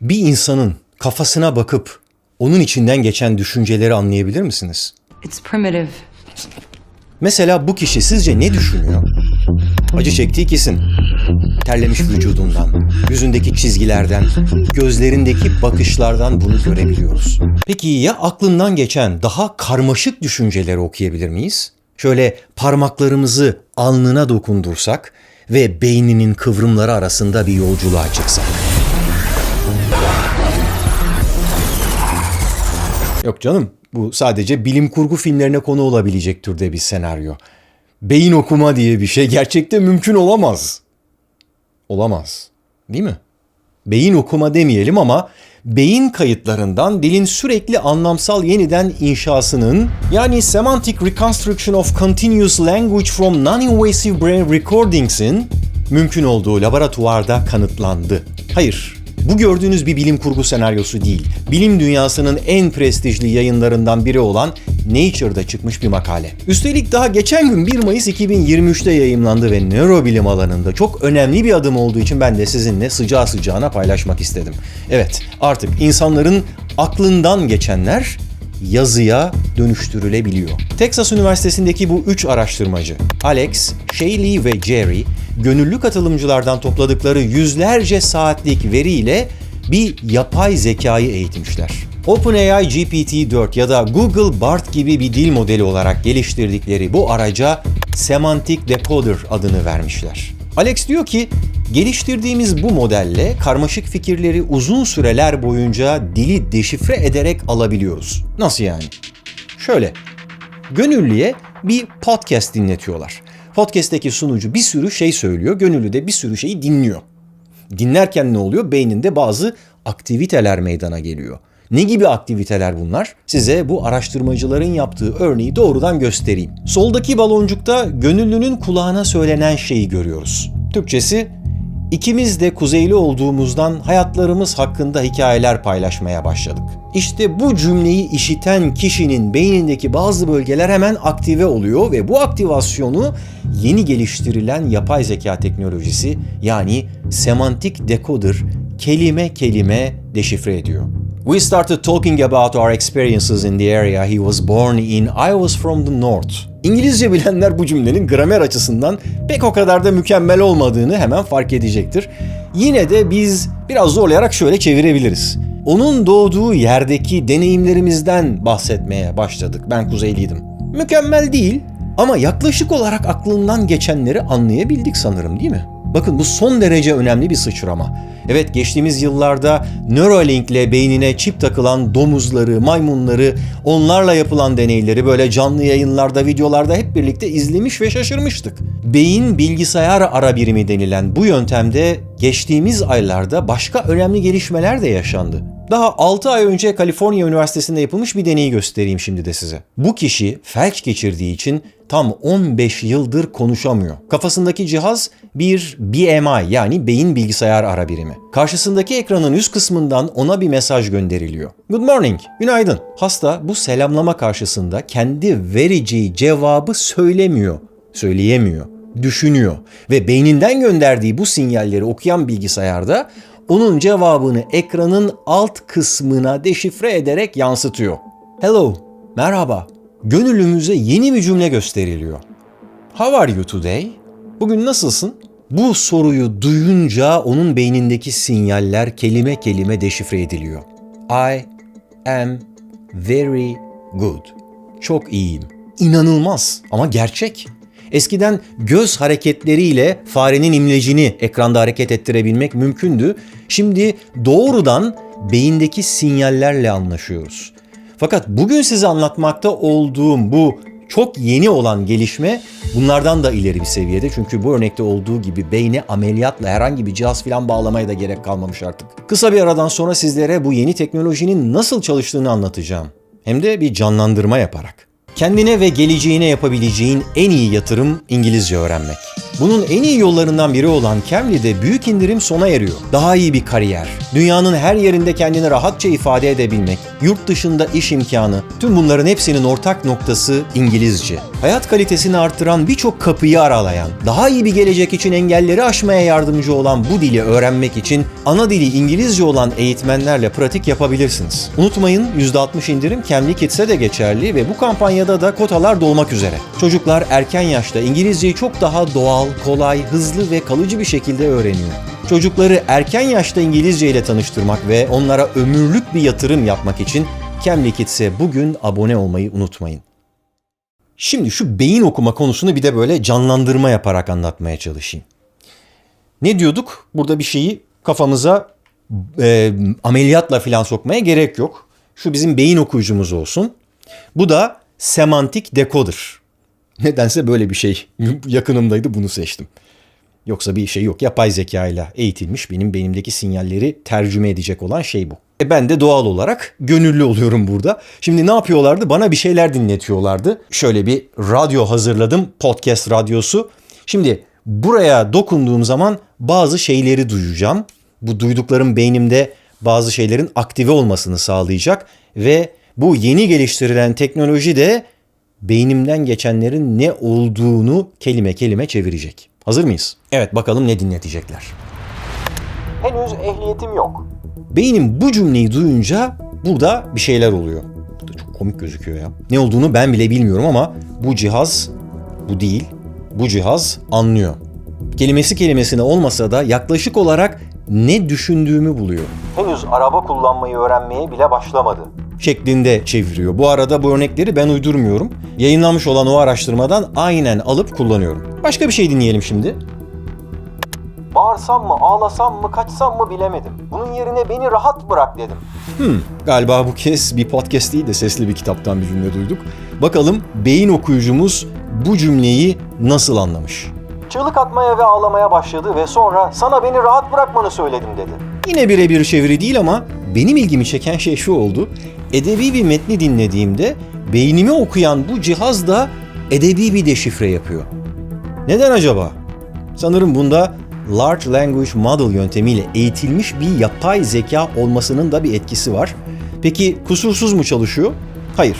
Bir insanın kafasına bakıp onun içinden geçen düşünceleri anlayabilir misiniz? It's primitive. Mesela bu kişi sizce ne düşünüyor? Acı çektiği kesin. Terlemiş vücudundan, yüzündeki çizgilerden, gözlerindeki bakışlardan bunu görebiliyoruz. Peki ya aklından geçen daha karmaşık düşünceleri okuyabilir miyiz? Şöyle parmaklarımızı alnına dokundursak ve beyninin kıvrımları arasında bir yolculuğa çıksak. Yok canım, bu sadece bilim kurgu filmlerine konu olabilecek türde bir senaryo. Beyin okuma diye bir şey gerçekte mümkün olamaz. Olamaz. Değil mi? Beyin okuma demeyelim ama beyin kayıtlarından dilin sürekli anlamsal yeniden inşasının yani Semantic Reconstruction of Continuous Language from Non-Invasive Brain Recordings'in mümkün olduğu laboratuvarda kanıtlandı. Hayır, bu gördüğünüz bir bilim kurgu senaryosu değil. Bilim dünyasının en prestijli yayınlarından biri olan Nature'da çıkmış bir makale. Üstelik daha geçen gün 1 Mayıs 2023'te yayımlandı ve nörobilim alanında çok önemli bir adım olduğu için ben de sizinle sıcağı sıcağına paylaşmak istedim. Evet, artık insanların aklından geçenler yazıya dönüştürülebiliyor. Texas Üniversitesi'ndeki bu üç araştırmacı Alex, Shaylee ve Jerry gönüllü katılımcılardan topladıkları yüzlerce saatlik veriyle bir yapay zekayı eğitmişler. OpenAI GPT-4 ya da Google Bard gibi bir dil modeli olarak geliştirdikleri bu araca Semantic Decoder adını vermişler. Alex diyor ki, geliştirdiğimiz bu modelle karmaşık fikirleri uzun süreler boyunca dili deşifre ederek alabiliyoruz. Nasıl yani? Şöyle, gönüllüye bir podcast dinletiyorlar. Podcast'teki sunucu bir sürü şey söylüyor, gönüllü de bir sürü şeyi dinliyor. Dinlerken ne oluyor? Beyninde bazı aktiviteler meydana geliyor. Ne gibi aktiviteler bunlar? Size bu araştırmacıların yaptığı örneği doğrudan göstereyim. Soldaki baloncukta gönüllünün kulağına söylenen şeyi görüyoruz. Türkçesi İkimiz de kuzeyli olduğumuzdan hayatlarımız hakkında hikayeler paylaşmaya başladık. İşte bu cümleyi işiten kişinin beynindeki bazı bölgeler hemen aktive oluyor ve bu aktivasyonu yeni geliştirilen yapay zeka teknolojisi yani semantik decoder kelime kelime deşifre ediyor. We started talking about our experiences in the area he was born in. I was from the north. İngilizce bilenler bu cümlenin gramer açısından pek o kadar da mükemmel olmadığını hemen fark edecektir. Yine de biz biraz zorlayarak şöyle çevirebiliriz. Onun doğduğu yerdeki deneyimlerimizden bahsetmeye başladık. Ben kuzeyliydim. Mükemmel değil ama yaklaşık olarak aklından geçenleri anlayabildik sanırım değil mi? Bakın bu son derece önemli bir sıçrama. Evet geçtiğimiz yıllarda Neuralink ile beynine çip takılan domuzları, maymunları, onlarla yapılan deneyleri böyle canlı yayınlarda, videolarda hep birlikte izlemiş ve şaşırmıştık. Beyin bilgisayar ara birimi denilen bu yöntemde geçtiğimiz aylarda başka önemli gelişmeler de yaşandı. Daha 6 ay önce Kaliforniya Üniversitesi'nde yapılmış bir deneyi göstereyim şimdi de size. Bu kişi felç geçirdiği için tam 15 yıldır konuşamıyor. Kafasındaki cihaz bir BMI yani beyin bilgisayar ara birimi. Karşısındaki ekranın üst kısmından ona bir mesaj gönderiliyor. Good morning, günaydın. Hasta bu selamlama karşısında kendi vereceği cevabı söylemiyor, söyleyemiyor, düşünüyor ve beyninden gönderdiği bu sinyalleri okuyan bilgisayarda onun cevabını ekranın alt kısmına deşifre ederek yansıtıyor. Hello, merhaba. Gönüllümüze yeni bir cümle gösteriliyor. How are you today? Bugün nasılsın? Bu soruyu duyunca onun beynindeki sinyaller kelime kelime deşifre ediliyor. I am very good. Çok iyiyim. İnanılmaz ama gerçek. Eskiden göz hareketleriyle farenin imlecini ekranda hareket ettirebilmek mümkündü. Şimdi doğrudan beyindeki sinyallerle anlaşıyoruz. Fakat bugün size anlatmakta olduğum bu çok yeni olan gelişme bunlardan da ileri bir seviyede. Çünkü bu örnekte olduğu gibi beyne ameliyatla herhangi bir cihaz falan bağlamaya da gerek kalmamış artık. Kısa bir aradan sonra sizlere bu yeni teknolojinin nasıl çalıştığını anlatacağım. Hem de bir canlandırma yaparak. Kendine ve geleceğine yapabileceğin en iyi yatırım İngilizce öğrenmek. Bunun en iyi yollarından biri olan Cambly'de büyük indirim sona eriyor. Daha iyi bir kariyer, dünyanın her yerinde kendini rahatça ifade edebilmek, yurt dışında iş imkanı, tüm bunların hepsinin ortak noktası İngilizce. Hayat kalitesini artıran birçok kapıyı aralayan, daha iyi bir gelecek için engelleri aşmaya yardımcı olan bu dili öğrenmek için ana dili İngilizce olan eğitmenlerle pratik yapabilirsiniz. Unutmayın %60 indirim Cambly Kids'e de geçerli ve bu kampanyada da kotalar dolmak üzere. Çocuklar erken yaşta İngilizceyi çok daha doğal, kolay, hızlı ve kalıcı bir şekilde öğreniyor. Çocukları erken yaşta İngilizce ile tanıştırmak ve onlara ömürlük bir yatırım yapmak için Cambly Kids'e bugün abone olmayı unutmayın. Şimdi şu beyin okuma konusunu bir de böyle canlandırma yaparak anlatmaya çalışayım. Ne diyorduk? Burada bir şeyi kafamıza e, ameliyatla falan sokmaya gerek yok. Şu bizim beyin okuyucumuz olsun. Bu da semantik decoder. Nedense böyle bir şey yakınımdaydı bunu seçtim. Yoksa bir şey yok. Yapay zeka ile eğitilmiş benim beynimdeki sinyalleri tercüme edecek olan şey bu. E ben de doğal olarak gönüllü oluyorum burada. Şimdi ne yapıyorlardı? Bana bir şeyler dinletiyorlardı. Şöyle bir radyo hazırladım. Podcast radyosu. Şimdi buraya dokunduğum zaman bazı şeyleri duyacağım. Bu duyduklarım beynimde bazı şeylerin aktive olmasını sağlayacak ve bu yeni geliştirilen teknoloji de beynimden geçenlerin ne olduğunu kelime kelime çevirecek. Hazır mıyız? Evet bakalım ne dinletecekler. Henüz ehliyetim yok. Beynim bu cümleyi duyunca burada bir şeyler oluyor. Bu da çok komik gözüküyor ya. Ne olduğunu ben bile bilmiyorum ama bu cihaz bu değil. Bu cihaz anlıyor. Kelimesi kelimesine olmasa da yaklaşık olarak ne düşündüğümü buluyor. Henüz araba kullanmayı öğrenmeye bile başlamadı. Şeklinde çeviriyor. Bu arada bu örnekleri ben uydurmuyorum. Yayınlanmış olan o araştırmadan aynen alıp kullanıyorum. Başka bir şey dinleyelim şimdi. Bağırsam mı, ağlasam mı, kaçsam mı bilemedim. Bunun yerine beni rahat bırak dedim. Hmm, galiba bu kez bir podcast değil de sesli bir kitaptan bir cümle duyduk. Bakalım beyin okuyucumuz bu cümleyi nasıl anlamış? Çığlık atmaya ve ağlamaya başladı ve sonra sana beni rahat bırakmanı söyledim dedi. Yine birebir çeviri değil ama benim ilgimi çeken şey şu oldu. Edebi bir metni dinlediğimde beynimi okuyan bu cihaz da edebi bir deşifre yapıyor. Neden acaba? Sanırım bunda Large Language Model yöntemiyle eğitilmiş bir yapay zeka olmasının da bir etkisi var. Peki kusursuz mu çalışıyor? Hayır.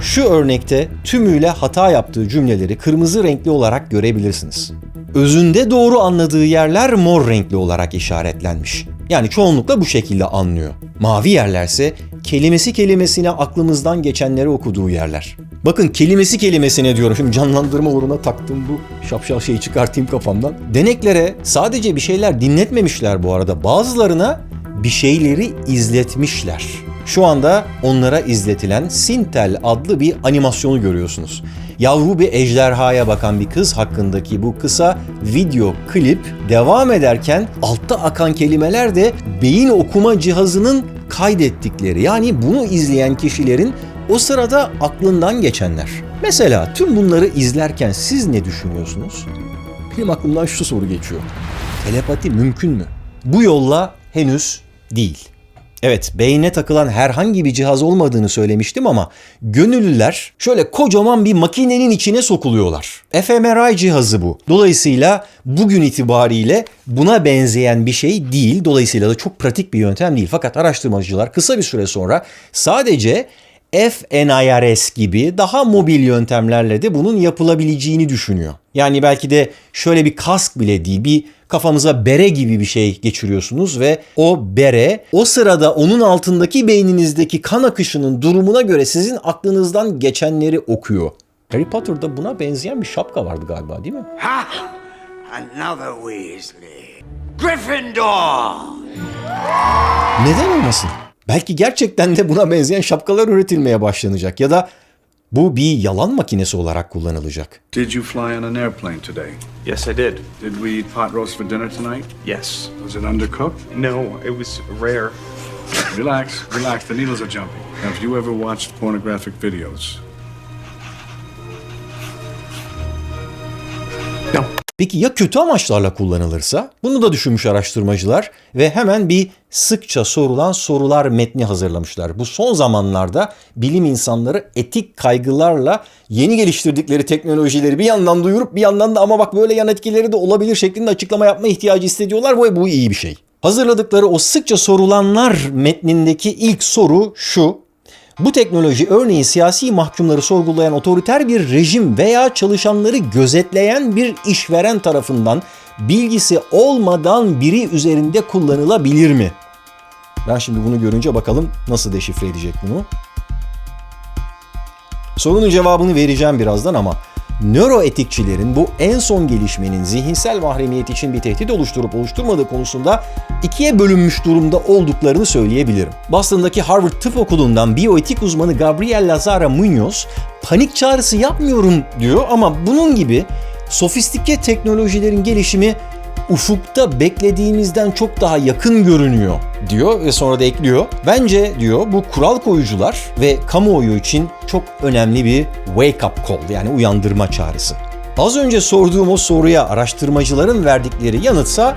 Şu örnekte tümüyle hata yaptığı cümleleri kırmızı renkli olarak görebilirsiniz. Özünde doğru anladığı yerler mor renkli olarak işaretlenmiş. Yani çoğunlukla bu şekilde anlıyor. Mavi yerlerse kelimesi kelimesine aklımızdan geçenleri okuduğu yerler. Bakın kelimesi kelimesine diyorum. Şimdi canlandırma uğruna taktım bu şapşal şeyi çıkartayım kafamdan. Deneklere sadece bir şeyler dinletmemişler bu arada. Bazılarına bir şeyleri izletmişler. Şu anda onlara izletilen Sintel adlı bir animasyonu görüyorsunuz. Yavru bir ejderhaya bakan bir kız hakkındaki bu kısa video klip devam ederken altta akan kelimeler de beyin okuma cihazının kaydettikleri. Yani bunu izleyen kişilerin o sırada aklından geçenler. Mesela tüm bunları izlerken siz ne düşünüyorsunuz? Benim aklımdan şu soru geçiyor. Telepati mümkün mü? Bu yolla henüz değil. Evet, beyne takılan herhangi bir cihaz olmadığını söylemiştim ama gönüllüler şöyle kocaman bir makinenin içine sokuluyorlar. fMRI cihazı bu. Dolayısıyla bugün itibariyle buna benzeyen bir şey değil. Dolayısıyla da çok pratik bir yöntem değil. Fakat araştırmacılar kısa bir süre sonra sadece FNIRS gibi daha mobil yöntemlerle de bunun yapılabileceğini düşünüyor. Yani belki de şöyle bir kask bile değil, bir kafanıza bere gibi bir şey geçiriyorsunuz ve o bere o sırada onun altındaki beyninizdeki kan akışının durumuna göre sizin aklınızdan geçenleri okuyor. Harry Potter'da buna benzeyen bir şapka vardı galiba değil mi? Ha! Another Weasley. Gryffindor! Neden olmasın? Belki gerçekten de buna benzeyen şapkalar üretilmeye başlanacak ya da bu bir yalan makinesi olarak kullanılacak. Did you fly on an airplane today? Yes, I did. Did we eat pot roast for dinner tonight? Yes. Was it undercooked? No, it was rare. Relax, relax. The needles are jumping. Have you ever watched pornographic videos? Peki ya kötü amaçlarla kullanılırsa? Bunu da düşünmüş araştırmacılar ve hemen bir sıkça sorulan sorular metni hazırlamışlar. Bu son zamanlarda bilim insanları etik kaygılarla yeni geliştirdikleri teknolojileri bir yandan duyurup bir yandan da ama bak böyle yan etkileri de olabilir şeklinde açıklama yapma ihtiyacı hissediyorlar ve bu iyi bir şey. Hazırladıkları o sıkça sorulanlar metnindeki ilk soru şu. Bu teknoloji örneğin siyasi mahkumları sorgulayan otoriter bir rejim veya çalışanları gözetleyen bir işveren tarafından bilgisi olmadan biri üzerinde kullanılabilir mi? Ben şimdi bunu görünce bakalım nasıl deşifre edecek bunu. Sorunun cevabını vereceğim birazdan ama nöroetikçilerin bu en son gelişmenin zihinsel mahremiyet için bir tehdit oluşturup oluşturmadığı konusunda ikiye bölünmüş durumda olduklarını söyleyebilirim. Boston'daki Harvard Tıp Okulu'ndan biyoetik uzmanı Gabriel Lazara Munoz panik çağrısı yapmıyorum diyor ama bunun gibi sofistike teknolojilerin gelişimi ufukta beklediğimizden çok daha yakın görünüyor diyor ve sonra da ekliyor. Bence diyor bu kural koyucular ve kamuoyu için çok önemli bir wake up call yani uyandırma çağrısı. Az önce sorduğum o soruya araştırmacıların verdikleri yanıtsa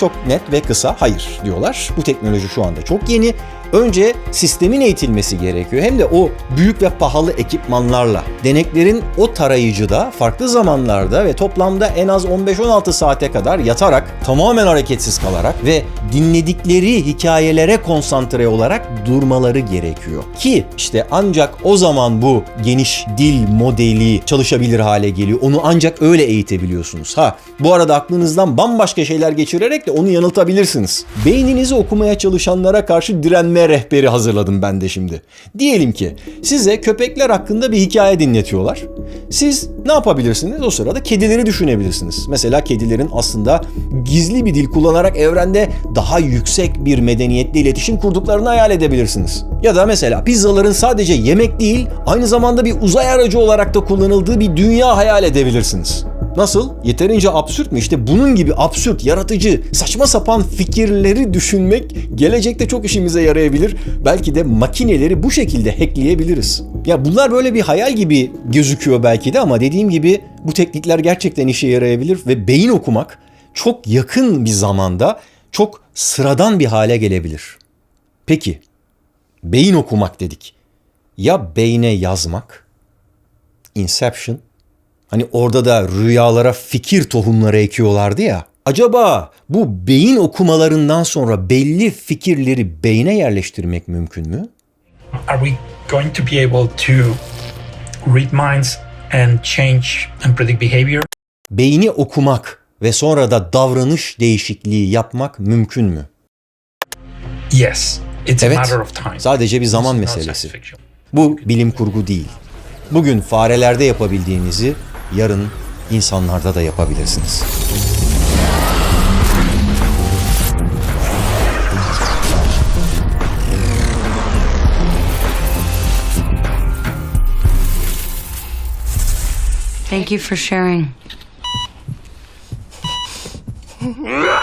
çok net ve kısa hayır diyorlar. Bu teknoloji şu anda çok yeni. Önce sistemin eğitilmesi gerekiyor. Hem de o büyük ve pahalı ekipmanlarla. Deneklerin o tarayıcıda farklı zamanlarda ve toplamda en az 15-16 saate kadar yatarak, tamamen hareketsiz kalarak ve dinledikleri hikayelere konsantre olarak durmaları gerekiyor. Ki işte ancak o zaman bu geniş dil modeli çalışabilir hale geliyor. Onu ancak öyle eğitebiliyorsunuz. Ha bu arada aklınızdan bambaşka şeyler geçirerek de onu yanıltabilirsiniz. Beyninizi okumaya çalışanlara karşı direnme rehberi hazırladım ben de şimdi. Diyelim ki size köpekler hakkında bir hikaye dinletiyorlar. Siz ne yapabilirsiniz? O sırada kedileri düşünebilirsiniz. Mesela kedilerin aslında gizli bir dil kullanarak evrende daha yüksek bir medeniyetle iletişim kurduklarını hayal edebilirsiniz. Ya da mesela pizzaların sadece yemek değil, aynı zamanda bir uzay aracı olarak da kullanıldığı bir dünya hayal edebilirsiniz. Nasıl? Yeterince absürt mü? İşte bunun gibi absürt, yaratıcı, saçma sapan fikirleri düşünmek gelecekte çok işimize yarayabilir. Belki de makineleri bu şekilde hackleyebiliriz. Ya bunlar böyle bir hayal gibi gözüküyor belki de ama dediğim gibi bu teknikler gerçekten işe yarayabilir ve beyin okumak çok yakın bir zamanda çok sıradan bir hale gelebilir. Peki, beyin okumak dedik. Ya beyne yazmak? Inception Hani orada da rüyalara fikir tohumları ekiyorlardı ya. Acaba bu beyin okumalarından sonra belli fikirleri beyne yerleştirmek mümkün mü? are we going to be able to read minds and change and predict behavior? Beyni okumak ve sonra da davranış değişikliği yapmak mümkün mü? Yes, it's Evet. a matter of time. Sadece bir zaman meselesi. Bu bilim kurgu değil. Bugün farelerde yapabildiğinizi yarın insanlarda da yapabilirsiniz. Thank you for sharing.